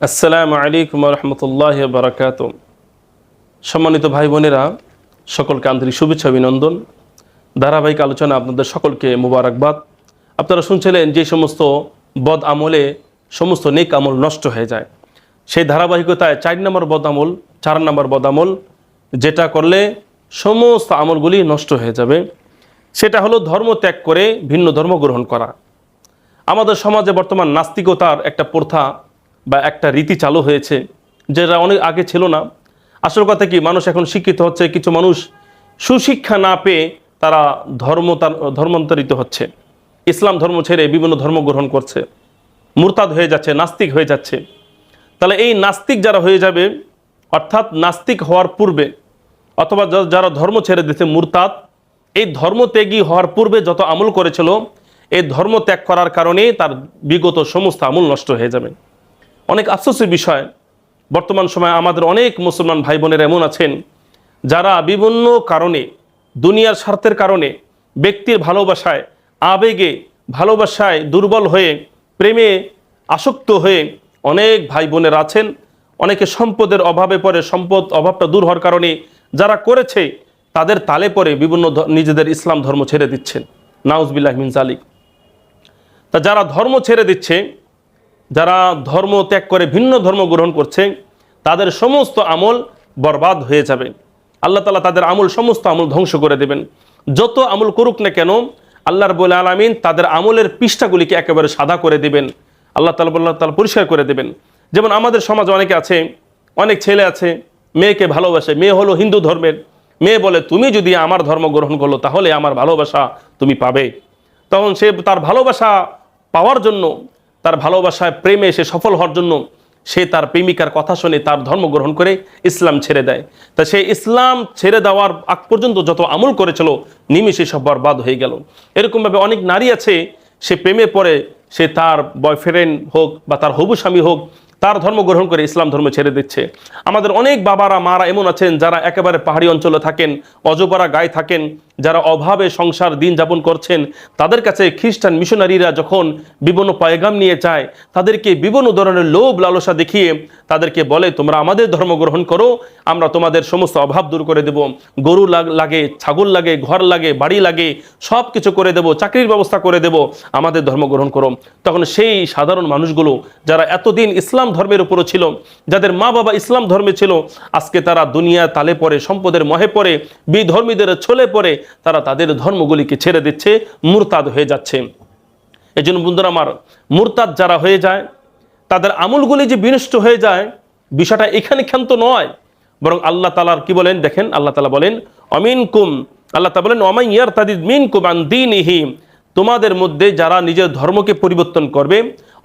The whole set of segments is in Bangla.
আসসালামু আলাইকুম রহমতুল্লাহ বারাকাত সম্মানিত ভাই বোনেরা, সকলকে আন্তরিক শুভেচ্ছা, অভিনন্দন। ধারাবাহিক আলোচনা আপনাদের সকলকে মুবারকবাদ। আপনারা শুনছিলেন যে সমস্ত বদ আমলে সমস্ত নেক আমল নষ্ট হয়ে যায়। সেই ধারাবাহিকতায় চার নম্বর বদ আমল, চার নম্বর বদ আমল, যেটা করলে সমস্ত আমলগুলি নষ্ট হয়ে যাবে। সেটা হলো ধর্ম ত্যাগ করে ভিন্ন ধর্ম গ্রহণ করা। আমাদের সমাজে বর্তমান নাস্তিকতার একটা প্রথা বা একটা রীতি চালু হয়েছে যেটা অনেক আগে ছিল না। আসল কথা কি, মানুষ এখন শিক্ষিত হচ্ছে, কিছু মানুষ সুশিক্ষা না পেয়ে তারা ধর্ম ধর্মান্তরিত হচ্ছে। ইসলাম ধর্ম ছেড়ে বিভিন্ন ধর্ম গ্রহণ করছে। মুরতাদ হয়ে যাচ্ছে, নাস্তিক হয়ে যাচ্ছে। তাহলে এই নাস্তিক যারা হয়ে যাবে, অর্থাৎ নাস্তিক হওয়ার পূর্বে, অথবা যারা ধর্ম ছেড়ে দিচ্ছে মুরতাদ, এই ধর্ম ত্যাগী হওয়ার পূর্বে যত আমল করেছিল, এই ধর্ম ত্যাগ করার কারণে তার বিগত সমস্ত আমল নষ্ট হয়ে যাবে। অনেক আফসোসের বিষয়। বর্তমান সময়ে আমাদের অনেক মুসলমান ভাই বোনেরা এমন আছেন, যারা বিভিন্ন কারণে, দুনিয়ার স্বার্থের কারণে, ব্যক্তির ভালোবাসায়, আবেগে, ভালোবাসায় দুর্বল হয়ে, প্রেমে আসক্ত হয়ে অনেক ভাই বোনেরা আছেন। অনেকে সম্পদের অভাবে পড়ে, সম্পদ অভাবটা দূর হওয়ার কারণে যারা করেছে, তাদের তালে পরে বিভিন্ন নিজেদের ইসলাম ধর্ম ছেড়ে দিচ্ছেন। নাউজবিল্লাহ মিন জালিক তা যারা ধর্ম ছেড়ে দিচ্ছে যারা ধর্ম ত্যাগ করে ভিন্ন ধর্ম গ্রহণ করছে, তাদের সমস্ত আমল বরবাদ হয়ে যাবে। আল্লাহ তালা তাদের আমল সমস্ত আমল ধ্বংস করে দেবেন। যত আমল করুক না কেন আল্লাহর বলে আলামিন তাদের আমলের পৃষ্ঠাগুলিকে একেবারে সাদা করে দেবেন। আল্লাহ তালা আল্লাহ তালা পরিষ্কার করে দেবেন। যেমন আমাদের সমাজে অনেকে আছে, অনেক ছেলে আছে, মেয়েকে ভালোবাসে, মেয়ে হলো হিন্দু ধর্মের। মেয়ে বলে, তুমি যদি আমার ধর্ম গ্রহণ করল, তাহলে আমার ভালোবাসা তুমি পাবে। তখন সে তার ভালোবাসা পাওয়ার জন্য তার ভালোবাসায় প্রেমে সে সফল হওয়ার জন্য সে তার প্রেমিকার কথা শুনে তার ধর্ম গ্রহণ করে ইসলাম ছেড়ে দেয়। তা সে ইসলাম ছেড়ে দেওয়ার আগ পর্যন্ত যত আমল করেছিল, নিমিষে সব বরবাদ হয়ে গেল। এরকমভাবে অনেক নারী আছে, সে প্রেমে পড়ে, সে তার বয়ফ্রেন্ড হোক বা তার হবু স্বামী হোক, তার ধর্ম গ্রহণ করে ইসলাম ধর্ম ছেড়ে দিচ্ছে। আমাদের অনেক বাবারা, মারা এমন আছেন যারা একেবারে পাহাড়ি অঞ্চলে থাকেন অজপাড়া গায়ে থাকেন যারা অভাবে সংসার দিন যাপন করছেন, তাদের কাছে খ্রিস্টান মিশনারিরা যখন বিভিন্ন পায়গাম নিয়ে যায়, তাদেরকে বিভিন্ন ধরনের লোভ লালসা দেখিয়ে তাদেরকে বলে, তোমরা আমাদের ধর্ম গ্রহণ করো, আমরা তোমাদের সমস্ত অভাব দূর করে দেব। গরু লাগে ছাগল লাগে, ঘর লাগে, বাড়ি লাগে সব কিছু করে দেব, চাকরির ব্যবস্থা করে দেব, আমাদের ধর্ম গ্রহণ করো। তখন সেই সাধারণ মানুষগুলো যারা এতদিন ইসলাম ধর্মের উপরও ছিল, যাদের মা বাবা ইসলাম ধর্মে ছিল, আজকে তারা দুনিয়া তালে পড়ে, সম্পদের মহে পড়ে, বিধর্মীদের ছলে পড়ে তারা তাদের ধর্মগুলিকে ছেড়ে দিচ্ছে, মুরতাদ হয়ে যাচ্ছে। এই জন্য বন্ধুরা আমার, মুরতাদ যারা হয়ে যায়, তাদের আমলগুলি যে বিনষ্ট হয়ে যায়, বিষয়টা এখানে ক্ষান্ত নয়। বরং আল্লাহ তালার কি বলেন? দেখেন, আল্লাহ তালা বলেন অমিন কুম আল্লাহ তালা বলেন অমাই ইয়ার তাদিদ মিন কুমান দিন তোমাদের মধ্যে যারা নিজের ধর্মকে পরিবর্তন করবে,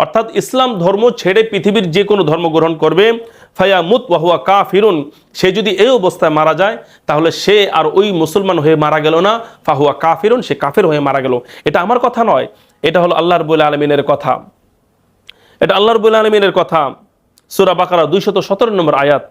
অর্থাৎ ইসলাম ধর্ম ছেড়ে পৃথিবীর যে কোনো ধর্ম গ্রহণ করবে ফায়া মুত ওয়াহুয়া কা ফিরুন সে যদি এই অবস্থায় মারা যায়, তাহলে সে আর ওই মুসলমান হয়ে মারা গেল না। ফাহুয়া কা ফিরুন সে কাফের হয়ে মারা গেল। এটা আমার কথা নয়, এটা হলো আল্লাহর বলে আলমিনের কথা। এটা আল্লাহর বলে আলমিনের কথা। সুরা বাকারা দুইশত সতেরো নম্বর আয়াত।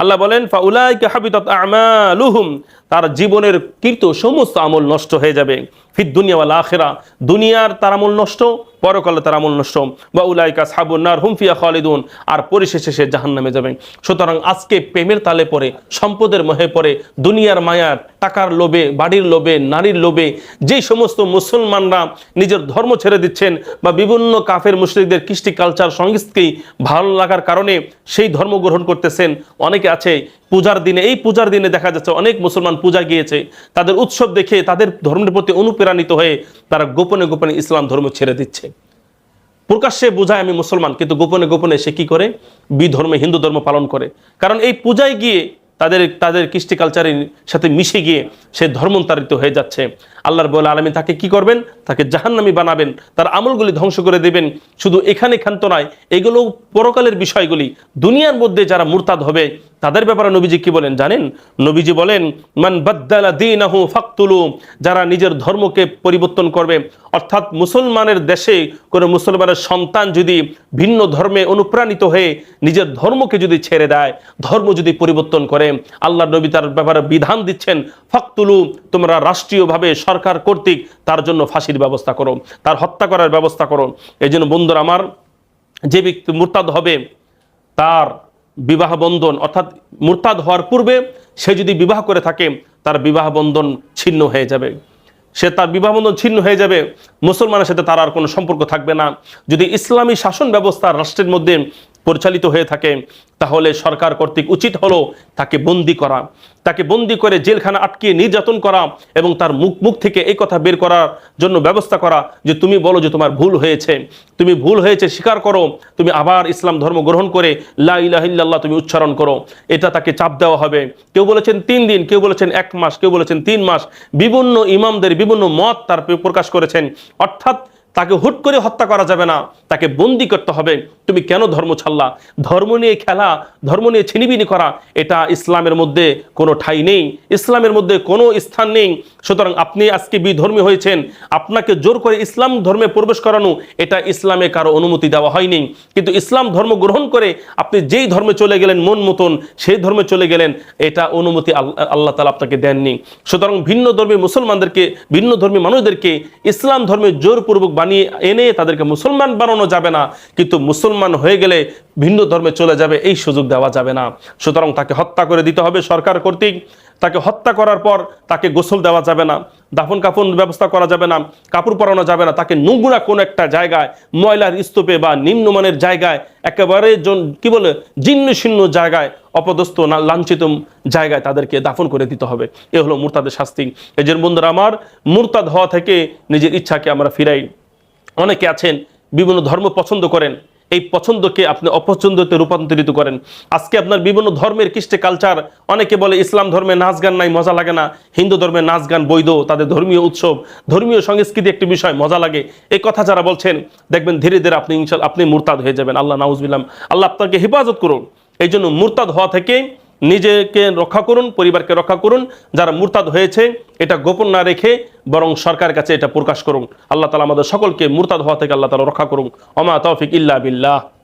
আল্লাহ বলেন ফাউলাইকা হাবিতাত আমালুহুম তার জীবনের কীর্ত সমস্ত আমল নষ্ট হয়ে যাবে। ফিদ দুনিয়া ওয়াল আখিরা, দুনিয়ার তার আমল নষ্ট পরকালে তার আমল নষ্ট। বা উলাইকা সাবুন নার হুমফিয়া খালিদুন। আর পরিশেষে সে জাহান নামে যাবে। সুতরাং আজকে প্রেমের তালে পড়ে, সম্পদের মহে পড়ে, দুনিয়ার মায়ার, টাকার লোভে, বাড়ির লোভে, নারীর লোভে, যেই সমস্ত মুসলমানরা নিজের ধর্ম ছেড়ে দিচ্ছেন বা বিভিন্ন কাফের মুসলিকদের কৃষ্টি কালচার সংস্কৃতি ভালো লাগার কারণে সেই ধর্ম গ্রহণ করতেছেন, অনেকে আছে পূজার দিনে, এই পূজার দিনে দেখা যাচ্ছে অনেক মুসলমান পূজা গিয়েছে। তাদের উৎসব দেখে তাদের ধর্মের প্রতি অনুপ্রাণিত হয়ে তারা গোপনে গোপনে ইসলাম ধর্ম ছেড়ে দিচ্ছে। প্রকাশ্যে বোঝায় আমি মুসলমান, কিন্তু গোপনে গোপনে সে কি করে? বিধর্মে, হিন্দু ধর্ম পালন করে। কারণ এই পূজায় গিয়ে তাদের তাদের কৃষ্টি কালচারের সাথে মিশে গিয়ে সে ধর্মান্তরিত হয়ে যাচ্ছে। আল্লাহর বলে আলমী তাকে কি করবেন? তাকে জাহান্নামি বানাবেন। তার আমলগুলি ধ্বংস করে দেবেন। শুধু এখানে ক্ষান্ত নয় এগুলো পরকালের বিষয়গুলি। দুনিয়ার মধ্যে যারা মুরতাদ হবে তাদের ব্যাপারে নবীজি কি বলেন জানেন? নবীজি বলেন, মান বাদ্দালা দিনাহু ফাকতুলু যারা নিজের ধর্মকে পরিবর্তন করবে। অর্থাৎ মুসলমানের দেশে কোনো মুসলমানের সন্তান যদি ভিন্ন ধর্মে অনুপ্রাণিত হয়ে নিজের ধর্মকে যদি ছেড়ে দেয়, ধর্ম যদি পরিবর্তন করে আল্লাহ নবী তার ব্যাপারে বিধান দিচ্ছেন, ফাকতুলু, তোমরা রাষ্ট্রীয়ভাবে সরকার কর্তৃক তার জন্য ফাঁসির ব্যবস্থা করো, তার হত্যা করার ব্যবস্থা করো। এই জন্য বন্ধুরা আমার, যে ব্যক্তি মুরতাদ হবে, তার বিবাহ বন্ধন অর্থাৎ মুরতাদ হওয়ার পূর্বে সে যদি বিবাহ করে থাকে, তার বিবাহ বন্ধন ছিন্ন হয়ে যাবে। সে তার বিবাহ বন্ধন ছিন্ন হয়ে যাবে, মুসলমানের সাথে তার আর কোনো সম্পর্ক থাকবে না। যদি ইসলামী শাসন ব্যবস্থা রাষ্ট্রের মধ্যে পরিচালিত হয়ে থাকে, তাহলে সরকার কর্তৃক উচিত হলো তাকে বন্দি করা। তাকে বন্দি করে জেলখানা আটকিয়ে নির্যাতন করা এবং তার মুখ মুখ থেকে এই কথা বের করার জন্য ব্যবস্থা করা যে তুমি বলো যে তোমার ভুল হয়েছে। তুমি ভুল হয়েছে স্বীকার করো, তুমি আবার ইসলাম ধর্ম গ্রহণ করে লা ইলাহা তুমি উচ্চারণ করো। এটা তাকে চাপ দেওয়া হবে। কেউ বলেছেন তিন দিন, কেউ বলেছেন এক মাস, কেউ বলেছেন তিন মাস। বিভিন্ন ইমামদের বিভিন্ন মত তার প্রকাশ করেছেন। অর্থাৎ তাকে হুট করে হত্যা করা যাবে না। তাকে বন্দি করতে হবে। তুমি কেন ধর্ম ছাড়লা? ধর্ম নিয়ে খেলা, ধর্ম নিয়ে ছিনিবিনি করা, এটা ইসলামের মধ্যে কোনো ঠাই নেই। ইসলামের মধ্যে কোনো স্থান নেই। সুতরাং আপনি আজকে বিধর্মী হয়েছেন। আপনাকে জোর করে ইসলাম ধর্মে প্রবেশ করানো, এটা ইসলামে কারও অনুমতি দেওয়া হয়নি। কিন্তু ইসলাম ধর্ম গ্রহণ করে আপনি যেই ধর্মে চলে গেলেন মন মতন, সেই ধর্মে চলে গেলেন, এটা অনুমতি আল- আল্লাহ তালা আপনাকে দেননি। সুতরাং ভিন্ন ধর্মী মুসলমানদেরকে, ভিন্ন ধর্মী মানুষদেরকে ইসলাম ধর্মে জোরপূর্বক বানিয়ে এনে তাদেরকে মুসলমান বানানো যাবে না, কিন্তু মুসলমান হয়ে গেলে ভিন্ন ধর্মে চলে যাবে, এই সুযোগ দেওয়া যাবে না। সুতরাং তাকে হত্যা করে দিতে হবে সরকার কর্তৃক। তাকে হত্যা করার পর তাকে গোসল দেওয়া যাবে না, দাফন কাফন ব্যবস্থা করা যাবে না, কাপড় পরানো যাবে না। তাকে নোংরা কোনো একটা জায়গায়, ময়লার স্তূপে বা নিম্নমানের জায়গায়, একেবারে কি বলে, জীর্ণ শীর্ণ জায়গায়, অপদস্থ না লাঞ্ছিত জায়গায় তাদেরকে দাফন করে দিতে হবে। এ হলো মুরতাদের শাস্তি। যে বন্ধুরা আমার, মুরতাদ হওয়া থেকে নিজের ইচ্ছাকে আমরা ফিরাই। অনেকে আছেন, বিভিন্ন ধর্ম পছন্দ করেন, এই পছন্দকে আপনি অপছন্দতে রূপান্তরিত করেন। আজকে আপনার বিভিন্ন ধর্মের কৃষ্টি কালচার অনেকে বলে ইসলাম ধর্মে নাচ গান নাই, মজা লাগে না। হিন্দু ধর্মে নাচ গান বৈধ, তাদের ধর্মীয় উৎসব, ধর্মীয় সংস্কৃতি একটি বিষয়, মজা লাগে। এই কথা যারা বলছেন, দেখবেন ধীরে ধীরে আপনি ইনশাল আপনি মুরতাদ হয়ে যাবেন। আল্লাহ নাউজবিল্লাম আল্লাহ আপনাকে হেফাজত করুন। এই জন্য মুরতাদ হওয়া থেকে নিজেকে রক্ষা করুন, পরিবারকে রক্ষা করুন, যারা মুরতাদ হয়েছে, এটা গোপন না রেখে বরং সরকারের কাছে এটা প্রকাশ করুন। আল্লাহ তালা আমাদের সকলকে মুরতাদ হওয়া থেকে আল্লাহ তালা রক্ষা করুন অমা তৌফিক ইল্লা বিল্লাহ।